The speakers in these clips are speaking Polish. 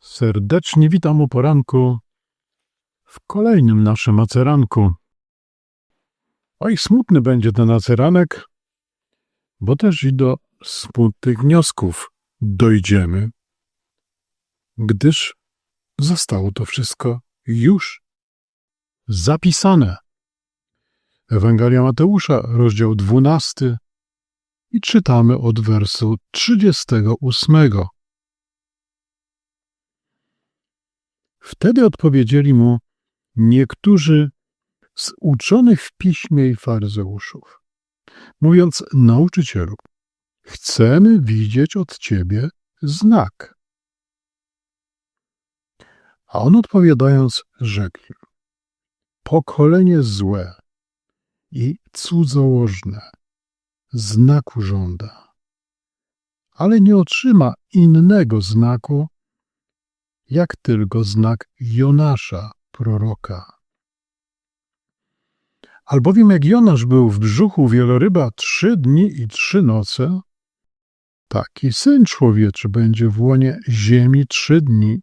Serdecznie witam o poranku w kolejnym naszym maceranku. Oj, smutny będzie ten maceranek, bo też i do smutnych wniosków dojdziemy, gdyż zostało to wszystko już zapisane. Ewangelia Mateusza, rozdział 12 i czytamy od wersu 38. Wtedy odpowiedzieli mu niektórzy z uczonych w piśmie i faryzeuszów, mówiąc: Nauczycielu, chcemy widzieć od ciebie znak. A on odpowiadając, rzekł: Pokolenie złe i cudzołożne znaku żąda, ale nie otrzyma innego znaku, jak tylko znak Jonasza, proroka. Albowiem jak Jonasz był w brzuchu wieloryba trzy dni i trzy noce, taki Syn Człowieczy będzie w łonie ziemi trzy dni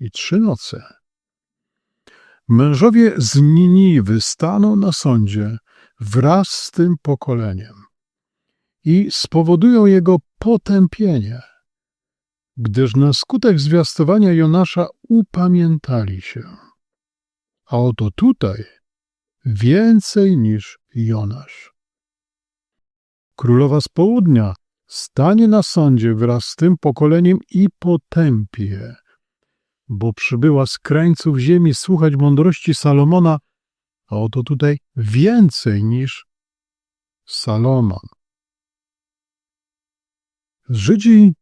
i trzy noce. Mężowie z Niniwy staną na sądzie wraz z tym pokoleniem i spowodują jego potępienie – gdyż na skutek zwiastowania Jonasza upamiętali się. A oto tutaj więcej niż Jonasz. Królowa z południa stanie na sądzie wraz z tym pokoleniem i potępie je, bo przybyła z krańców ziemi słuchać mądrości Salomona, a oto tutaj więcej niż Salomon. Żydzi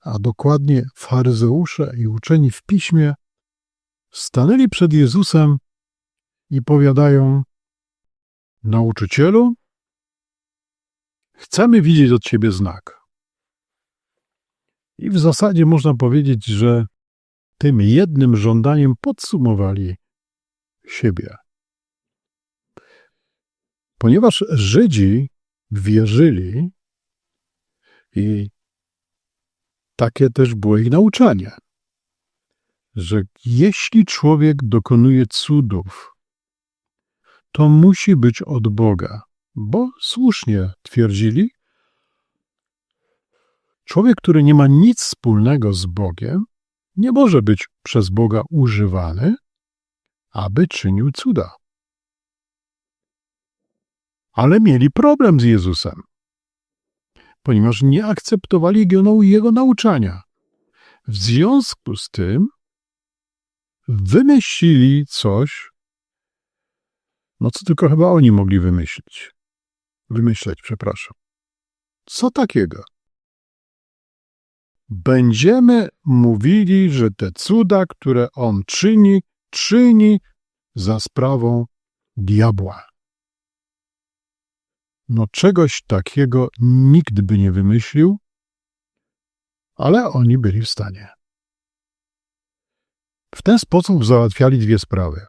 a dokładnie faryzeusze i uczeni w piśmie, stanęli przed Jezusem i powiadają: Nauczycielu, chcemy widzieć od ciebie znak. I w zasadzie można powiedzieć, że tym jednym żądaniem podsumowali siebie. Ponieważ Żydzi wierzyli i takie też było ich nauczanie, że jeśli człowiek dokonuje cudów, to musi być od Boga, bo słusznie twierdzili, człowiek, który nie ma nic wspólnego z Bogiem, nie może być przez Boga używany, aby czynił cuda. Ale mieli problem z Jezusem ponieważ nie akceptowali jego nauczania. W związku z tym wymyślili coś, no co tylko chyba oni mogli wymyślić. Wymyśleć, przepraszam. Co takiego? Będziemy mówili, że te cuda, które on czyni, czyni za sprawą diabła. No czegoś takiego nikt by nie wymyślił, ale oni byli w stanie. W ten sposób załatwiali dwie sprawy.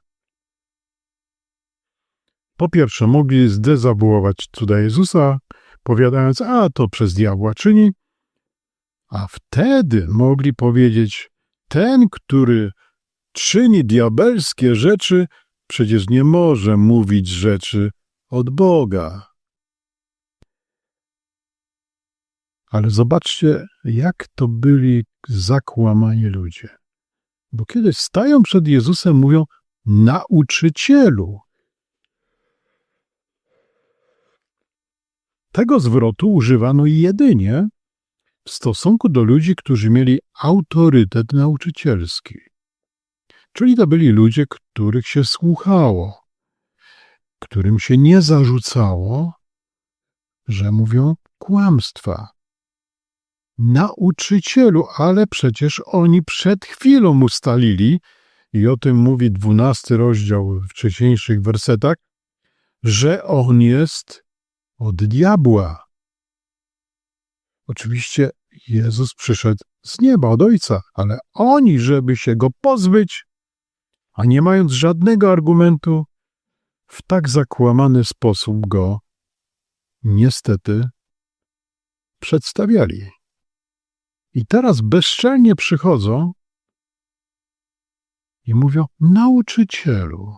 Po pierwsze, mogli zdezawuować cuda Jezusa, powiadając, a to przez diabła czyni, a wtedy mogli powiedzieć, ten, który czyni diabelskie rzeczy, przecież nie może mówić rzeczy od Boga. Ale zobaczcie, jak to byli zakłamani ludzie. Bo kiedy stają przed Jezusem, mówią nauczycielu. Tego zwrotu używano jedynie w stosunku do ludzi, którzy mieli autorytet nauczycielski. Czyli to byli ludzie, których się słuchało, którym się nie zarzucało, że mówią kłamstwa nauczycielu, ale przecież oni przed chwilą ustalili, i o tym mówi dwunasty rozdział w wcześniejszych wersetach, że on jest od diabła. Oczywiście Jezus przyszedł z nieba, od Ojca, ale oni, żeby się go pozbyć, a nie mając żadnego argumentu, w tak zakłamany sposób go niestety przedstawiali. I teraz bezczelnie przychodzą i mówią: Nauczycielu.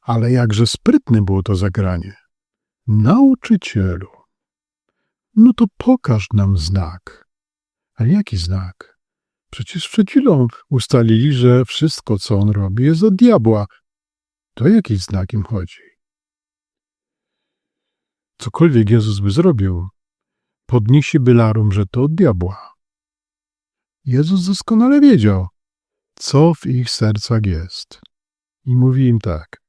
Ale jakże sprytne było to zagranie. Nauczycielu. No to pokaż nam znak. Ale jaki znak? Przecież przed chwilą ustalili, że wszystko, co on robi, jest od diabła. To jaki znak im chodzi? Cokolwiek Jezus by zrobił, podniesiłby larum, że to od diabła. Jezus doskonale wiedział, co w ich sercach jest. I mówi im tak.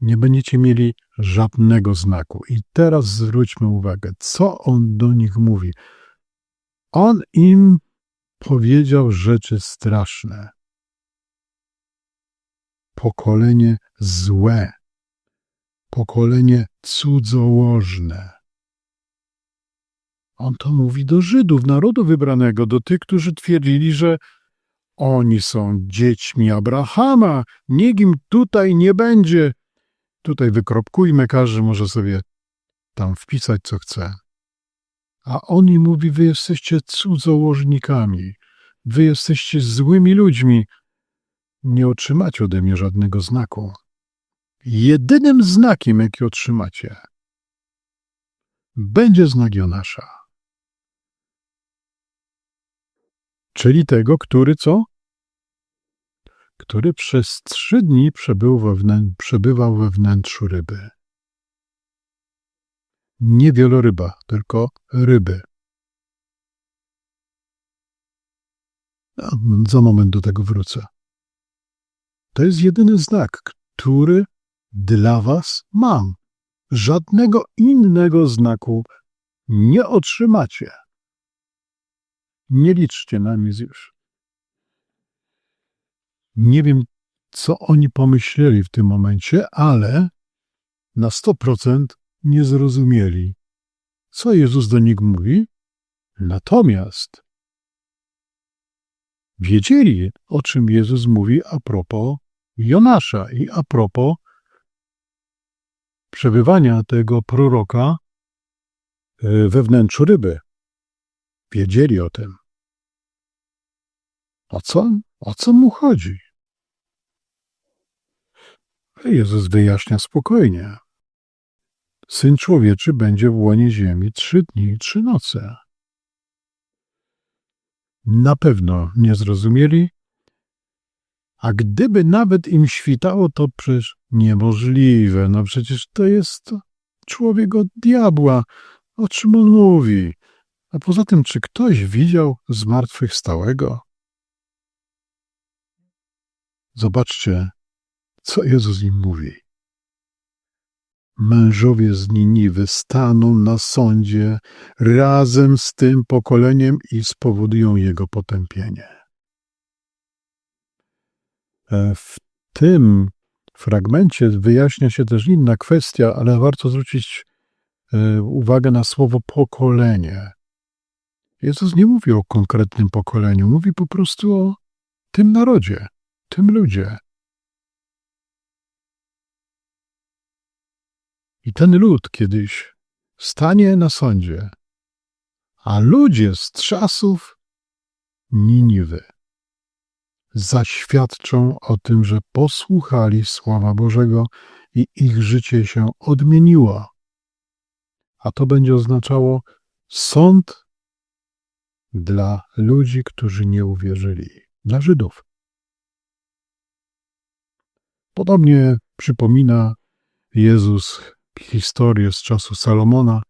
Nie będziecie mieli żadnego znaku. I teraz zwróćmy uwagę, co on do nich mówi. On im powiedział rzeczy straszne. Pokolenie złe, pokolenie cudzołożne. On to mówi do Żydów, narodu wybranego, do tych, którzy twierdzili, że oni są dziećmi Abrahama, nikt im tutaj nie będzie. Tutaj wykropkujmy, każdy może sobie tam wpisać, co chce. A on im mówi, wy jesteście cudzołożnikami, wy jesteście złymi ludźmi, nie otrzymacie ode mnie żadnego znaku. Jedynym znakiem, jaki otrzymacie, będzie znak Jonasza. Czyli tego, który co? Który przez trzy dni przebywał we wnętrzu ryby. Nie wieloryba, tylko ryby. A, Za moment do tego wrócę. To jest jedyny znak, który dla was mam. Żadnego innego znaku nie otrzymacie. Nie liczcie na nic już. Nie wiem, co oni pomyśleli w tym momencie, ale na 100% nie zrozumieli, co Jezus do nich mówi. Natomiast wiedzieli, o czym Jezus mówi a propos Jonasza i a propos przebywania tego proroka e, we wnętrzu ryby. Wiedzieli o tym. O co, o co mu chodzi? Jezus wyjaśnia spokojnie. Syn człowieczy będzie w łonie ziemi trzy dni i trzy noce. Na pewno nie zrozumieli, a gdyby nawet im świtało, to przecież niemożliwe. No przecież to jest człowiek od diabła. O czym on mówi? A poza tym, czy ktoś widział zmartwychwstałego? Zobaczcie, co Jezus im mówi. Mężowie z Niniwy staną na sądzie razem z tym pokoleniem i spowodują jego potępienie. E, W tym fragmencie wyjaśnia się też inna kwestia, ale warto zwrócić e, uwagę na słowo pokolenie. Jezus nie mówi o konkretnym pokoleniu, mówi po prostu o tym narodzie, tym ludzie. I ten lud kiedyś stanie na sądzie, a ludzie z czasów Niniwy zaświadczą o tym, że posłuchali Słowa Bożego i ich życie się odmieniło. A to będzie oznaczało sąd dla ludzi, którzy nie uwierzyli, dla Żydów. Podobnie przypomina Jezus historię z czasu Salomona,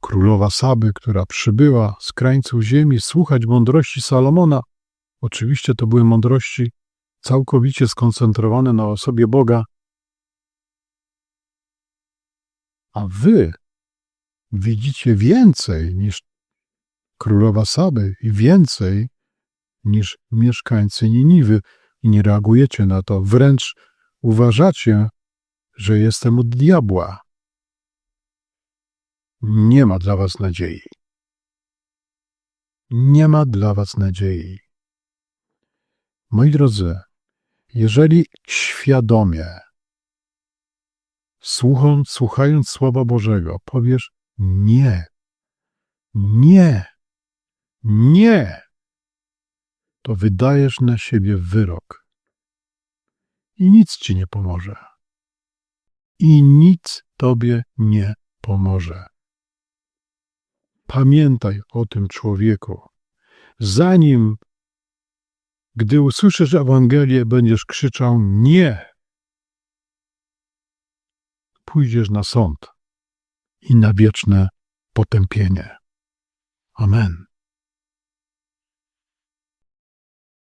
królowa Saby, która przybyła z krańców ziemi słuchać mądrości Salomona. Oczywiście to były mądrości całkowicie skoncentrowane na osobie Boga. A wy widzicie więcej niż królowa Saby i więcej niż mieszkańcy Niniwy i nie reagujecie na to. Wręcz uważacie, że jestem od diabła. Nie ma dla was nadziei. Nie ma dla was nadziei. Moi drodzy, jeżeli świadomie, słuchając, słuchając Słowa Bożego, powiesz nie, nie, nie, to wydajesz na siebie wyrok. I nic ci nie pomoże. I nic tobie nie pomoże. Pamiętaj o tym człowieku. Zanim, gdy usłyszysz Ewangelię, będziesz krzyczał nie, pójdziesz na sąd i na wieczne potępienie. Amen.